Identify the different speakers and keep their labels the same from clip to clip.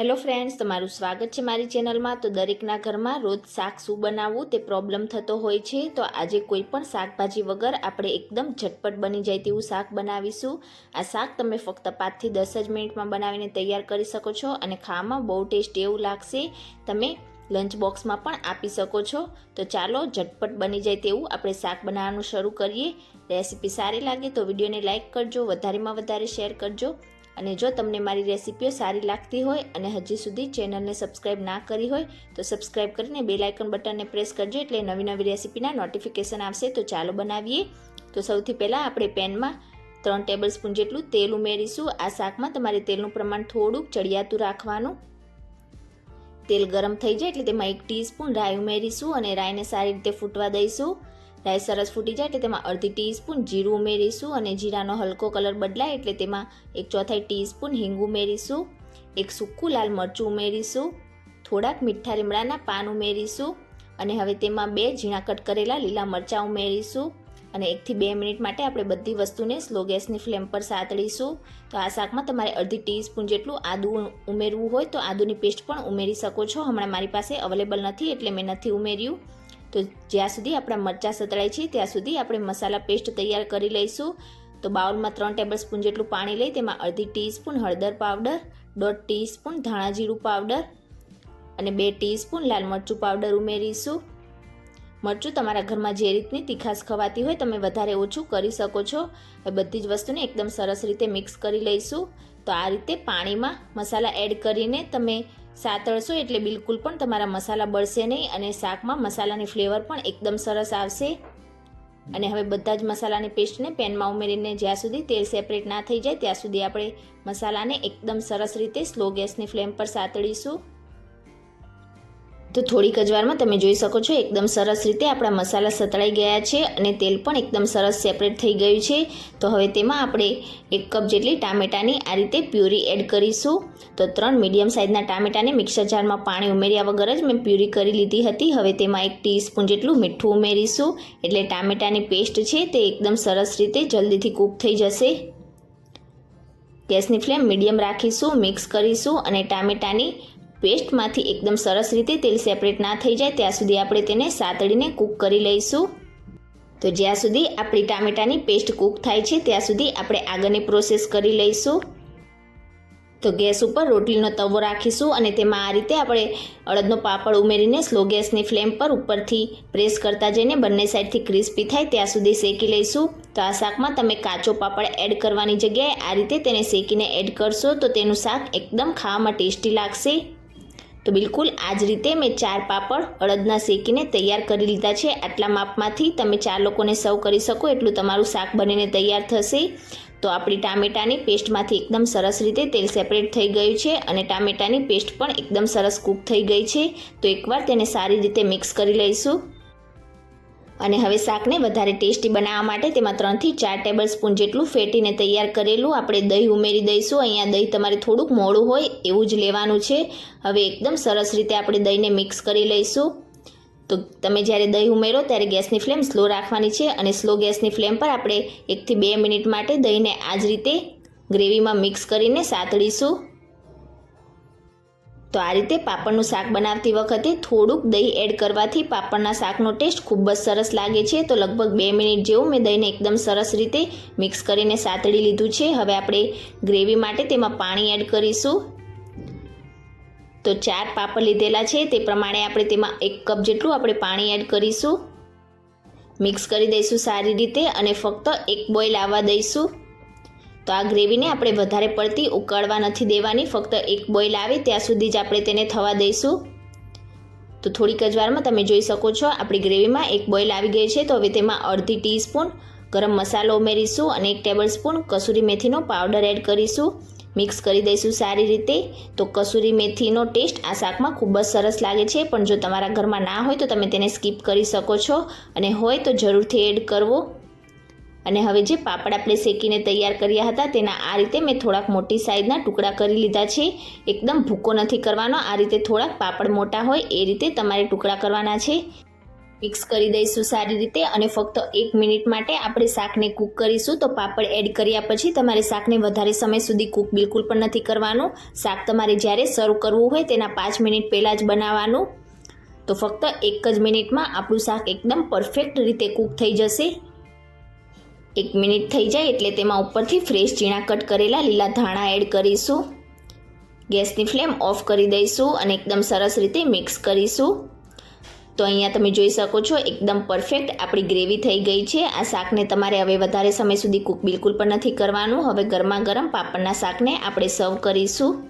Speaker 1: Hello friends, તમારું સ્વાગત છે મારી ચેનલમાં. તો દરેકના ઘરમાં રોજ શાક શું બનાવવું તે પ્રોબ્લેમ થતો હોય છે. તો આજે કોઈ પણ શાકભાજી વગર આપણે એકદમ ઝટપટ બની જાય તેવું શાક બનાવીશું. આ શાક તમે ફક્ત પાંચથી દસ જ મિનિટમાં બનાવીને તૈયાર કરી શકો છો અને ખાવામાં બહુ ટેસ્ટ એવું લાગશે. તમે લંચ બોક્સમાં પણ આપી શકો છો. તો ચાલો ઝટપટ બની જાય તેવું આપણે શાક બનાવવાનું શરૂ કરીએ. રેસીપી સારી લાગે તો વિડીયોને લાઇક કરજો, વધારેમાં વધારે શેર કરજો. અને જો તમને મારી રેસીપીઓ સારી લાગતી હોય અને હજી સુધી ચેનલને સબસ્ક્રાઈબ ના કરી હોય, તો સબસ્ક્રાઈબ કરીને બેલ આઇકન બટનને પ્રેસ કરજો એટલે નવી નવી રેસીપીના નોટિફિકેશન આવશે. તો ચાલો બનાવીએ. તો સૌથી પહેલાં આપણે પેનમાં ત્રણ ટેબલ સ્પૂન જેટલું તેલ ઉમેરીશું. આ શાકમાં તમારે તેલનું પ્રમાણ થોડુંક ચડિયાતું રાખવાનું. તેલ ગરમ થઈ જાય એટલે તેમાં એક ટીસ્પૂન રાઈ ઉમેરીશું અને રાઈને સારી રીતે ફૂટવા દઈશું. રાઈ સરસ ફૂટી જાય એટલે તેમાં અડધી ટીસ્પૂન જીરું ઉમેરીશું અને જીરાનો હલકો કલર બદલાય એટલે તેમાં એક ચોથાઈ ટીસ્પૂન હિંગ ઉમેરીશું. એક સૂકું લાલ મરચું ઉમેરીશું. થોડાક મીઠા લીમડાના પાન ઉમેરીશું. અને હવે તેમાં બે ઝીણા કટ કરેલા લીલા મરચાં ઉમેરીશું. અને એકથી બે મિનિટ માટે આપણે બધી વસ્તુને સ્લો ગેસની ફ્લેમ પર સાતળીશું. તો આ શાકમાં તમારે અડધી ટીસ્પૂન જેટલું આદું ઉમેરવું હોય તો આદુની પેસ્ટ પણ ઉમેરી શકો છો. હમણાં મારી પાસે અવેલેબલ નથી એટલે મેં નથી ઉમેર્યું. તો જ્યાં સુધી આપણા મરચાં સતળાય છે, ત્યાં સુધી આપણે મસાલા પેસ્ટ તૈયાર કરી લઈશું. તો બાઉલમાં ત્રણ ટેબલ સ્પૂન જેટલું પાણી લઈ, તેમાં અડધી ટીસ્પૂન હળદર પાવડર, દોઢ ટીસ્પૂન ધાણા જીરું પાવડર અને બે ટીસ્પૂન લાલ મરચું પાવડર ઉમેરીશું. મરચું તમારા ઘરમાં જે રીતની તીખાશ ખવાતી હોય, તમે વધારે ઓછું કરી શકો છો. એ બધી જ વસ્તુને એકદમ સરસ રીતે મિક્સ કરી લઈશું. તો આ રીતે પાણીમાં મસાલા એડ કરીને તમે સાતળશો એટલે બિલકુલ પણ તમારા મસાલા બળશે નહીં અને શાકમાં મસાલાની ફ્લેવર પણ એકદમ સરસ આવશે. અને હવે બધા જ મસાલાની પેસ્ટને પેનમાં ઉમેરીને જ્યાં સુધી તેલ સેપરેટ ના થઈ જાય ત્યાં સુધી આપણે મસાલાને એકદમ સરસ રીતે સ્લો ગેસની ફ્લેમ પર સાતળીશું. તો થોડીક જ વારમાં તમે જોઈ શકો છો, એકદમ સરસ રીતે આપણા મસાલા સતળાઈ ગયા છે અને તેલ પણ એકદમ સરસ સેપરેટ થઈ ગયું છે. તો હવે તેમાં આપણે એક કપ જેટલી ટામેટાની આ રીતે પ્યુરી એડ કરીશું. તો ત્રણ મીડિયમ સાઇઝના ટામેટાને મિક્સર જારમાં પાણી ઉમેર્યા વગર જ મેં પ્યુરી કરી લીધી હતી. હવે તેમાં એક ટીસ્પૂન જેટલું મીઠું ઉમેરીશું. એટલે ટામેટાની પેસ્ટ છે તે એકદમ સરસ રીતે જલ્દીથી કૂક થઈ જશે. ગેસની ફ્લેમ મીડિયમ રાખીશું, મિક્સ કરીશું અને ટામેટાની પેસ્ટમાંથી એકદમ સરસ રીતે તેલ સેપરેટ ના થઈ જાય ત્યાં સુધી આપણે તેને સાતળીને કૂક કરી લઈશું. તો જ્યાં સુધી આપણી ટામેટાની પેસ્ટ કૂક થાય છે ત્યાં સુધી આપણે આગળની પ્રોસેસ કરી લઈશું. તો ગેસ ઉપર રોટલીનો તવો રાખીશું અને તેમાં આ રીતે આપણે અડદનો પાપડ ઉમેરીને સ્લો ગેસની ફ્લેમ પર ઉપરથી પ્રેસ કરતા જઈને બંને સાઈડથી ક્રિસ્પી થાય ત્યાં સુધી શેકી લઈશું. તો આ શાકમાં તમે કાચો પાપડ એડ કરવાની જગ્યાએ આ રીતે તેને શેકીને એડ કરશો તો તેનું શાક એકદમ ખાવામાં ટેસ્ટી લાગશે. તો બિલકુલ આ જ રીતે મેં ચાર પાપડ અડદના શેકીને તૈયાર કરી લીધા છે. આટલા માપમાંથી તમે ચાર લોકોને સર્વ કરી શકો, એટલું તમારું શાક બનીને તૈયાર થશે. તો આપણી ટામેટાની પેસ્ટમાંથી એકદમ સરસ રીતે તેલ સેપરેટ થઈ ગયું છે અને ટામેટાની પેસ્ટ પણ એકદમ સરસ કૂક થઈ ગઈ છે. તો એકવાર તેને સારી રીતે મિક્સ કરી લઈશું. અને હવે શાકને વધારે ટેસ્ટી બનાવવા માટે તેમાં ત્રણથી ચાર ટેબલ સ્પૂન જેટલું ફેટીને તૈયાર કરેલું આપણે દહીં ઉમેરી દઈશું. અહીંયા દહીં તમારે થોડુંક મોડું હોય એવું જ લેવાનું છે. હવે એકદમ સરસ રીતે આપણે દહીંને મિક્સ કરી લઈશું. તો તમે જ્યારે દહીં ઉમેરો ત્યારે ગેસની ફ્લેમ સ્લો રાખવાની છે અને સ્લો ગેસની ફ્લેમ પર આપણે એકથી બે મિનિટ માટે દહીંને આ જ રીતે ગ્રેવીમાં મિક્સ કરીને સાતળીશું. તો આ રીતે પાપડનું શાક બનાવતી વખતે થોડુંક દહીં એડ કરવાથી પાપડના શાકનો ટેસ્ટ ખૂબ જ સરસ લાગે છે. તો લગભગ બે મિનિટ જેવું મેં દહીંને એકદમ સરસ રીતે મિક્સ કરીને સાતળી લીધું છે. હવે આપણે ગ્રેવી માટે તેમાં પાણી એડ કરીશું. તો ચાર પાપડ લીધેલા છે. તે પ્રમાણે આપણે તેમાં એક કપ જેટલું આપણે પાણી એડ કરીશું. મિક્સ કરી દઈશું સારી રીતે અને ફક્ત એક બોઇલ આવવા દઈશું. તો આ ગ્રેવીને આપણે વધારે પડતી ઉકળવા નથી દેવાની, ફક્ત એક બોઇલ આવે ત્યાં સુધી જ આપણે તેને થવા દઈશું. તો થોડીક જ વારમાં તમે જોઈ શકો છો, આપણી ગ્રેવીમાં એક બોઇલ આવી ગઈ છે, તો હવે તેમાં અડધી ટીસ્પૂન ગરમ મસાલો ઉમેરીશું અને એક ટેબલ સ્પૂન કસૂરી મેથીનો પાવડર એડ કરીશું. મિક્સ કરી દઈશું સારી રીતે. તો કસૂરી મેથીનો ટેસ્ટ આ શાકમાં ખૂબ જ સરસ લાગે છે, પણ જો તમારા ઘરમાં ના હોય તો તમે તેને સ્કીપ કરી શકો છો. અને હોય તો જરૂરથી એડ કરવો. અને હવે જે પાપડ આપણે શેકીને તૈયાર કર્યા હતા તેના આ રીતે મેં થોડાક મોટી સાઈઝના ટુકડા કરી લીધા છે. એકદમ ભૂકો નથી કરવાનો, આ રીતે થોડાક પાપડ મોટા હોય એ રીતે તમારે ટુકડા કરવાના છે. મિક્સ કરી દઈશું સારી રીતે અને ફક્ત એક મિનિટ માટે આપણે શાકને કૂક કરીશું. તો પાપડ એડ કર્યા પછી તમારે શાકને વધારે સમય સુધી કૂક બિલકુલ પણ નથી કરવાનું. શાક તમારે જ્યારે સર્વ કરવું હોય તેના પાંચ મિનિટ પહેલાં જ બનાવવાનું. તો ફક્ત એક જ મિનિટમાં આપણું શાક એકદમ પરફેક્ટ રીતે કૂક થઈ જશે. એક મિનિટ થઈ જાય એટલે તેમાં ઉપરથી ફ્રેશ ઝીણા કટ કરેલા લીલા ધાણા એડ કરીશું. ગેસની ફ્લેમ ઓફ કરી દઈશું અને એકદમ સરસ રીતે મિક્સ કરીશું. તો અહીંયા તમે જોઈ શકો છો, એકદમ પરફેક્ટ આપણી ગ્રેવી થઈ ગઈ છે. આ શાકને તમારે હવે વધારે સમય સુધી કૂક બિલકુલ પણ નથી કરવાનું. હવે ગરમા ગરમ પાપડના શાકને આપણે સર્વ કરીશું.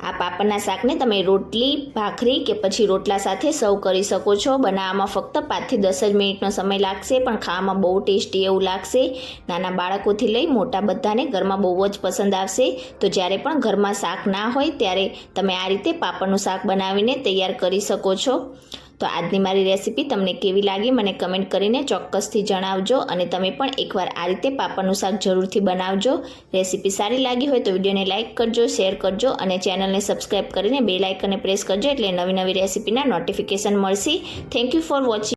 Speaker 1: આ પાપડના શાકને તમે રોટલી, ભાખરી કે પછી રોટલા સાથે સર્વ કરી શકો છો. બનાવવામાં ફક્ત પાંચથી દસ જ મિનિટનો સમય લાગશે, પણ ખાવામાં બહુ ટેસ્ટી એવું લાગશે. નાના બાળકોથી લઈ મોટા બધાને ઘરમાં બહુ જ પસંદ આવશે. તો જ્યારે પણ ઘરમાં શાક ના હોય, ત્યારે તમે આ રીતે પાપડનું શાક બનાવીને તૈયાર કરી શકો છો. તો આજની મારી રેસીપી તમને કેવી લાગી મને કમેન્ટ કરીને ચોક્કસથી જણાવજો અને તમે પણ એકવાર આ રીતે પાપડનું શાક જરૂરથી બનાવજો. રેસીપી સારી લાગી હોય તો વિડીયોને લાઇક કરજો, શેર કરજો અને ચેનલને સબસ્ક્રાઈબ કરીને બે લાઇકને પ્રેસ કરજો એટલે નવી નવી રેસીપીના નોટિફિકેશન મળશે. Thank you for watching